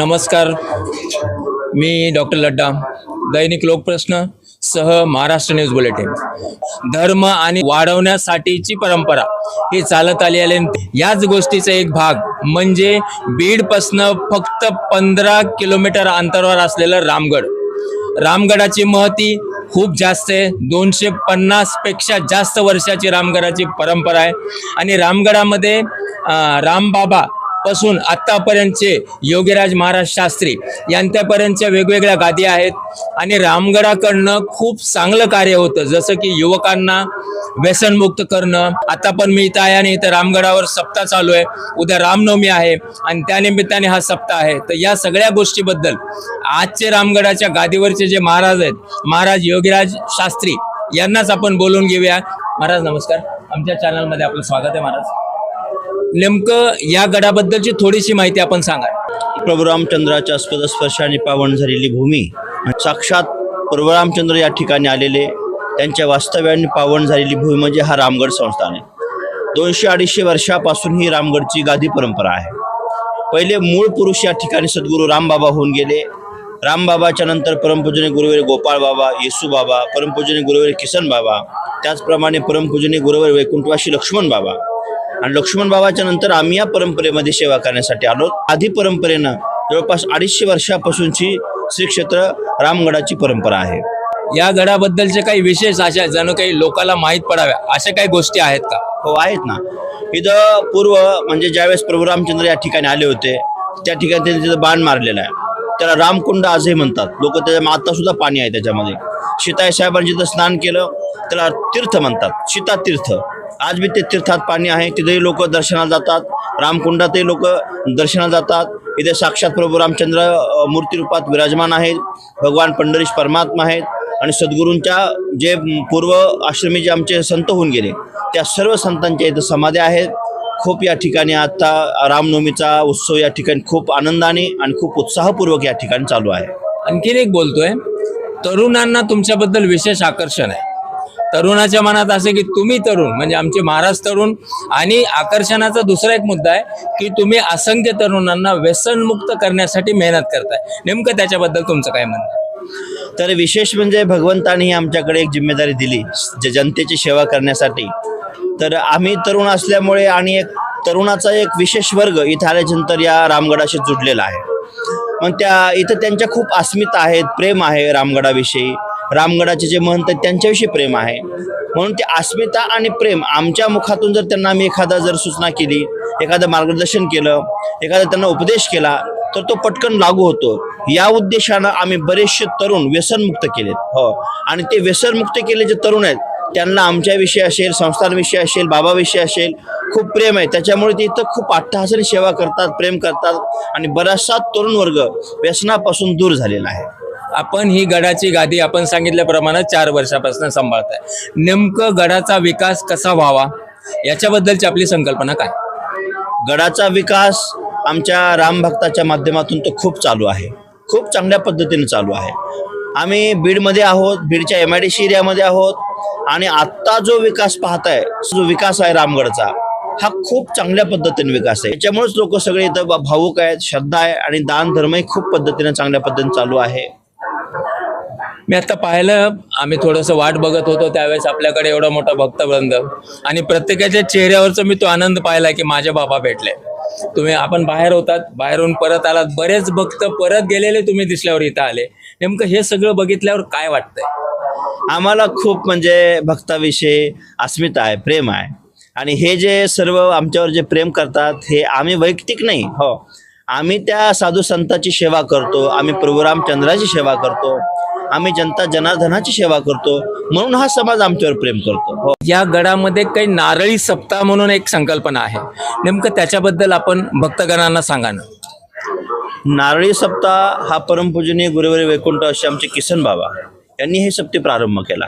नमस्कार. मी डॉक्टर लड्डा दैनिक लोकप्रश्न सह Maharashtra news bulletin. धर्म आणि वाढवण्यासाठीची परंपरा ही चालत आली आली याच गोष्टीचा एक भाग म्हणजे बीडपासनं फक्त पंधरा किलोमीटर अंतरावर असलेलं रामगड. रामगडाची महती खूप जास्त आहे. दोनशे पन्नासपेक्षा जास्त वर्षाची रामगडाची परंपरा आहे. आणि रामगडामध्ये रामबाबा पासून आत्तापर्यंतचे योगीराज महाराज शास्त्री यांच्यापर्यंतच्या वेगवेगळ्या गादी आहेत. आणि रामगडाकडनं खूप चांगलं कार्य होतं. जसं की युवकांना व्यसनमुक्त करणं. आता पण मी इथं आहे आणि इथं रामगडावर सप्ताह चालू आहे. उद्या रामनवमी आहे आणि त्यानिमित्ताने हा सप्ताह आहे. तर या सगळ्या गोष्टीबद्दल आजचे रामगडाच्या गादीवरचे जे महाराज आहेत महाराज योगीराज शास्त्री यांनाच आपण बोलून घेऊया. महाराज नमस्कार. आमच्या चॅनलमध्ये आपलं स्वागत आहे महाराज. नेमकं या गडाबद्दलची थोडीशी माहिती आपण सांगा प्रभू रामचंद्राच्या अस्पद स्पर्शाने पावन झालेली भूमी साक्षात प्रभू रामचंद्र या ठिकाणी आलेले त्यांच्या वास्तव्याने पावन झालेली भूमी म्हणजे हा रामगड संस्थान आहे. दोनशे अडीचशे वर्षापासून ही रामगडची गादी परंपरा आहे. पहिले मूळ पुरुष या ठिकाणी सद्गुरू रामबाबा होऊन गेले. रामबाबाच्या नंतर परमपूजने गुरुवेर गोपाळ बाबा येसू बाबा परमपूजने गुरुवेर किसन बाबा त्याचप्रमाणे परमपूजने गुरुवेर वैकुंठवासी लक्ष्मण बाबा. आणि लक्ष्मण बाबाच्या नंतर आम्ही या परंपरेमध्ये सेवा करण्यासाठी आलो. आधी परंपरेनं जवळपास अडीचशे वर्षापासूनची श्री क्षेत्र रामगडाची परंपरा आहे. या गडाबद्दलचे काही विशेष अशा जणू काही लोकांना माहीत पडाव्या अशा काही गोष्टी आहेत का? हो आहेत ना. इथं पूर्व म्हणजे ज्यावेळेस प्रभू रामचंद्र या ठिकाणी आले होते त्या ठिकाणी त्यांनी तिथं बाण मारलेला आहे. त्याला रामकुंड आजही म्हणतात. लोक त्याच्या आता सुद्धा पाणी आहे त्याच्यामध्ये. सीताई साहेबांनी जिथं स्नान केलं त्याला तीर्थ म्हणतात. सीता तीर्थ आज बी ते तीर्थात पाणी आहे. तिथेही लोक दर्शनाला जातात. रामकुंडातही लोक दर्शनाला जातात. इथे साक्षात प्रभू रामचंद्र अ, मूर्तिरूपात विराजमान आहेत. भगवान पंढरीश परमात्मा आहेत. आणि सद्गुरूंच्या जे पूर्व आश्रमी जे आमचे संत होऊन गेले त्या सर्व संतांच्या इथं समाध्या आहेत. खूप या ठिकाणी आता रामनवमीचा उत्सव या ठिकाणी खूप आनंदाने आणि खूप उत्साहपूर्वक या ठिकाणी चालू आहे. आणखीन एक बोलतोय. तरुणांना तुमच्याबद्दल विशेष आकर्षण आहे. तरुणाच्या मनात असे की तुम्ही तरुण म्हणजे आमचे महाराज तरुण. आणि आकर्षणाचा दुसरा एक मुद्दा आहे की तुम्ही असंख्य तरुणांना व्यसनमुक्त करण्यासाठी मेहनत करताय. नेमकं त्याच्याबद्दल तुमचं काय म्हणणं तर विशेष म्हणजे भगवंताने ही आमच्याकडे एक जिम्मेदारी दिली जे जनतेची सेवा करण्यासाठी. तर आम्ही तरुण असल्यामुळे आणि एक तरुणाचा एक विशेष वर्ग इथं आल्याच्यानंतर या रामगडाशी जुडलेला आहे. मग त्या इथं त्यांच्या खूप अस्मिता आहेत प्रेम आहे रामगडाविषयी. रामगडाचे जे महंत आहेत त्यांच्याविषयी प्रेम आहे. म्हणून ते अस्मिता आणि प्रेम आमच्या मुखातून जर त्यांना आम्ही एखादा जर सूचना केली एखादं मार्गदर्शन केलं एखादा त्यांना उपदेश केला तर तो पटकन लागू होतो. या उद्देशानं आम्ही बरेचसे तरुण व्यसनमुक्त केलेत. हो. आणि ते व्यसनमुक्त केले जे तरुण आहेत त्यांना आमच्याविषयी असेल संस्थांविषयी असेल बाबाविषयी असेल खूप प्रेम आहे. त्याच्यामुळे ते इथं खूप अट्टहासाने सेवा करतात प्रेम करतात आणि बराचसा तरुण वर्ग व्यसनापासून दूर झालेला आहे. आपण ही गडाची गादी आपण सांगितल्याप्रमाणे चार वर्षापासून सांभाळत आहे नेमकं गडाचा विकास कसा व्हावा? याच्याबद्दलची आपली संकल्पना काय? गडाचा विकास आमच्या रामभक्ताच्या माध्यमातून तो खूप चालू आहे. खूप चांगल्या पद्धतीने चालू आहे. आम्ही बीडमध्ये आहोत बीडच्या एम आय डी सी एरियामध्ये आहोत आणि आत्ता जो विकास पाहताय जो विकास आहे रामगडचा हा खूप चांगल्या पद्धतीने विकास आहे. त्याच्यामुळेच लोक सगळे इथं भा- भावुक आहेत श्रद्धा आहे आणि दान धर्मही खूप पद्धतीने चांगल्या पद्धतीने चालू आहे. मी आता पाहिलं आम्ही थोडंसं वाट बघत होतो त्यावेळेस आपल्याकडे एवढा मोठा भक्तवृंद. आणि प्रत्येकाच्या चेहऱ्यावरचा मी तो आनंद पाहिला की माझे बाबा भेटले. तुम्ही आपण बाहेर होतात बाहेरून परत आलात बरेच भक्त परत गेलेले तुम्ही दिसल्यावर इथं आले. नेमकं हे सगळं बघितल्यावर काय वाटतंय? आम्हाला खूप म्हणजे भक्ताविषयी अस्मिता आहे प्रेम आहे. आणि हे जे सर्व आमच्यावर जे प्रेम करतात हे आम्ही वैयक्तिक नाही हो. आम्ही त्या साधू संताची सेवा करतो आम्ही प्रभुरामचंद्राची सेवा करतो. आम्ही जनता जनार्दनाची सेवा करतो म्हणून हा समाज आमच्यावर प्रेम करतो. हो. या गडामध्ये काही नारळी सप्ताह म्हणून एक संकल्पना आहे. नेमकं त्याच्याबद्दल आपण भक्तगणांना सांगा ना. नारळी सप्ताह हा परमपूजनीय गुरुवारी वैकुंठ असे आमचे किसन बाबा यांनी हे सप्ते प्रारंभ केला.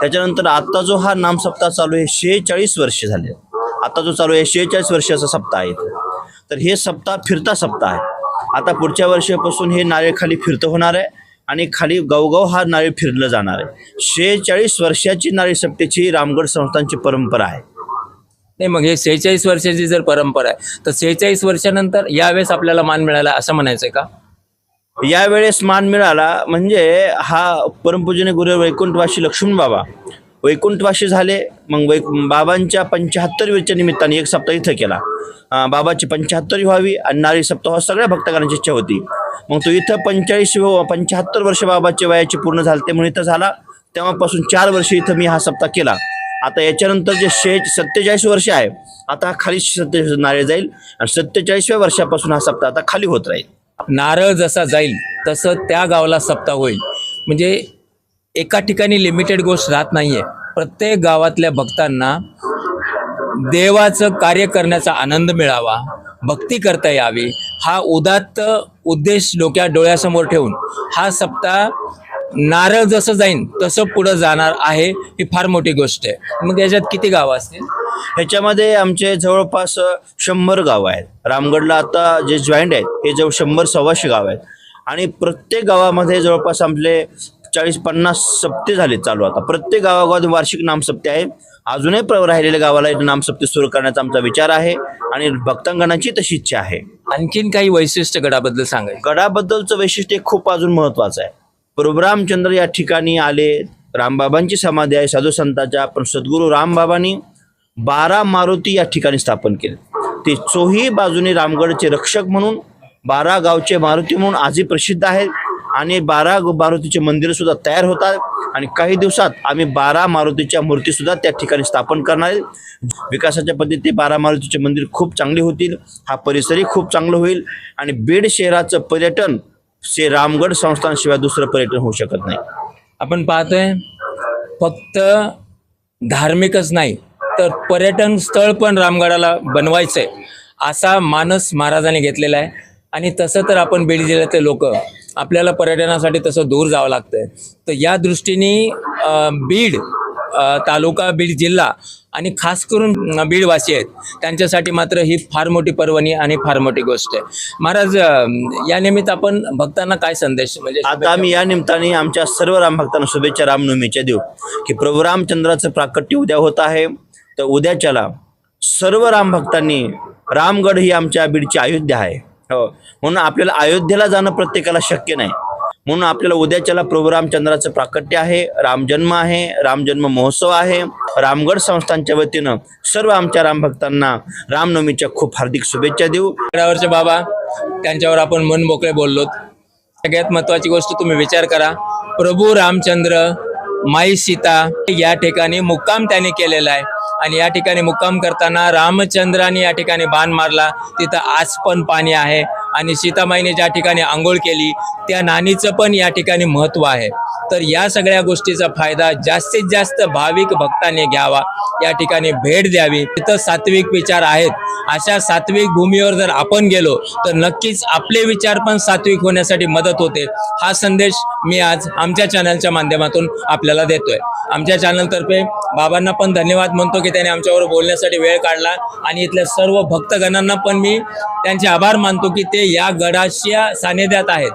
त्याच्यानंतर आता जो हा नाम सप्ताह चालू आहे शेहेचाळीस वर्ष झाले. आता जो चालू आहे शेहेचाळीस वर्षाचा सप्ताह आहे. तर हे सप्ताह फिरता सप्ताह आहे. आता पुढच्या वर्षापासून हे नारळ खाली फिरतं होणार आहे. आणि खाली गावगाव हा नारळ फिरलं जाणार आहे. शेहेचाळीस वर्षाची नारळी सप्तेची रामगड संस्थांची परंपरा आहे. नाही मग हे सेहेचाळीस वर्षाची जर परंपरा आहे तर सेहेचाळीस वर्षानंतर यावेळेस आपल्याला मान मिळाला असं म्हणायचंय का? यावेळेस मान मिळाला म्हणजे हा परमपूजनीय गुरु वैकुंठवासी लक्ष्मण बाबा वैकुंठवाशी झाले मग वै बाबांच्या पंच्याहत्तरवीच्या निमित्ताने एक सप्ताह इथं केला. बाबाची पंच्याहत्तरी व्हावी आणि नारी सप्ताह सगळ्या भक्तगणांची इच्छा होती. मग तो इथं पंचेचाळीस पंच्याहत्तर वर्ष बाबाचे वयाचे पूर्ण झाले म्हणून इथं झाला. तेव्हापासून चार वर्ष इथं मी हा सप्ताह केला. आता याच्यानंतर जे शे सत्तेचाळीस वर्ष आहे आता खाली सत्ते नारे जाईल आणि सत्तेचाळीसव्या वर्षापासून हा सप्ताह आता खाली होत राहील. नारळ जसा जाईल तसं त्या गावाला सप्ताह होईल. म्हणजे एका ठिकाणी लिमिटेड गोष्ट राहत नाही आहे प्रत्येक गावातल्या भक्तांना देवाचं कार्य करण्याचा आनंद मिळावा भक्ती करता यावी हा उदात्त उद्देश डोक्या डोळ्यासमोर ठेवून हा सप्ताह नारळ जसं जाईन तसं पुढं जाणार आहे ही फार मोठी गोष्ट आहे. मग याच्यात किती गावं असतील? ह्याच्यामध्ये आमचे जवळपास शंभर गावं आहेत. रामगडला आता जे जॉईंट आहेत हे जवळ शंभर सव्वाशे गाव आहेत. आणि प्रत्येक गावामध्ये जवळपास आपले चाळीस पन्नास सप्ते झाले चालू आता. प्रत्येक गावागावात वार्षिक नामसप्ते आहे अजूनही प्र राहिलेल्या गावाला एक नामसप्ते सुरू करण्याचा आमचा विचार आहे आणि भक्तांगणाची तशी इच्छा आहे. आणखीन काही वैशिष्ट्य गडाबद्दल सांगायचं गडाबद्दलचं वैशिष्ट्य खूप अजून महत्त्वाचं आहे. प्रभू रामचंद्र या ठिकाणी आले रामबाबांची समाधी आहे साधू संतांच्या पण सद्गुरू रामबाबांनी बारा मारुती या ठिकाणी स्थापन केले. ते चोही बाजूने रामगडचे रक्षक म्हणून बारा गावचे मारुती म्हणून आजही प्रसिद्ध आहेत. आणि बारा मारुतीचे मंदिर सुद्धा तयार होतात. आणि काही दिवसात आम्ही बारा मारुतीच्या मूर्ती सुद्धा त्या ठिकाणी स्थापन करणार आहे. विकासाच्या पद्धती बारा मारुतीचे मंदिर खूप चांगले होतील. हा परिसरही खूप चांगलं होईल. आणि बीड शहराचं पर्यटन श्री रामगड संस्थानशिवाय दुसरं पर्यटन होऊ शकत नाही. आपण पाहतोय फक्त धार्मिकच नाही तर पर्यटन स्थळ पण रामगडाला बनवायचंय असा मानस महाराजांनी घेतलेला आहे. आणि तसं तर आपण बीड जिल्ह्यातले लोक आपल्याला पर्यटनासाठी तसं दूर जावं लागतंय. तर या दृष्टीने बीड तालुका बीड जिल्हा आणि खास करून बीडवासी आहेत त्यांच्यासाठी मात्र ही फार मोठी पर्वणी आणि फार मोठी गोष्ट आहे. महाराज या निमित्त आपण भक्तांना काय संदेश म्हणजे आता आम्ही या निमित्ताने आमच्या सर्व रामभक्तांना शुभेच्छा रामनवमीच्या देऊ. की प्रभू रामचंद्राचं प्राकट्य उद्या होत आहे. तर उद्याच्याला सर्व रामभक्तांनी रामगड ही आमच्या बीडची अयोध्या आहे. हो म्हणून आपल्याला अयोध्येला जाणं प्रत्येकाला शक्य नाही. म्हणून आपल्याला उद्याच्याला प्रभू रामचंद्राचं प्राकट्य आहे रामजन्म आहे रामजन्म महोत्सव आहे रामगड संस्थांच्या वतीनं सर्व आमच्या रामभक्तांना रामनवमीच्या खूप हार्दिक शुभेच्छा देऊ. गडावरचे बाबा त्यांच्यावर आपण मन मोकळे बोललोत. सगळ्यात महत्वाची गोष्ट तुम्ही विचार करा. प्रभू रामचंद्र माई सीता या ठिकाणी मुक्काम त्याने केलेला आहे. आणि या ठिकाणी मुक्काम करताना रामचंद्राने या ठिकाणी बाण मारला. तिथं आज पण पाणी आहे. आणि सीतामाईने ज्या ठिकाणी आंघोळ केली त्या नाणीचं पण या ठिकाणी महत्त्व आहे. तर या सगळ्या गोष्टीचा फायदा जास्तीत जास्त भाविक भक्तांनी घ्यावा. या ठिकाणी भेट द्यावी. तिथं सात्विक विचार आहेत. अशा सात्विक भूमीवर जर आपण गेलो तर नक्कीच आपले विचार पण सात्विक होण्यासाठी मदत होते. हा संदेश मी आज आमच्या चॅनलच्या माध्यमातून आपल्याला देतोय. आमच्या चॅनलतर्फे बाबांना पण धन्यवाद म्हणतो की त्याने आमच्यावर बोलण्यासाठी वेळ काढला आणि इथल्या सर्व भक्तगणांना पण मी त्यांचे आभार मानतो की ते या गडाच्या सानिध्यात आहेत.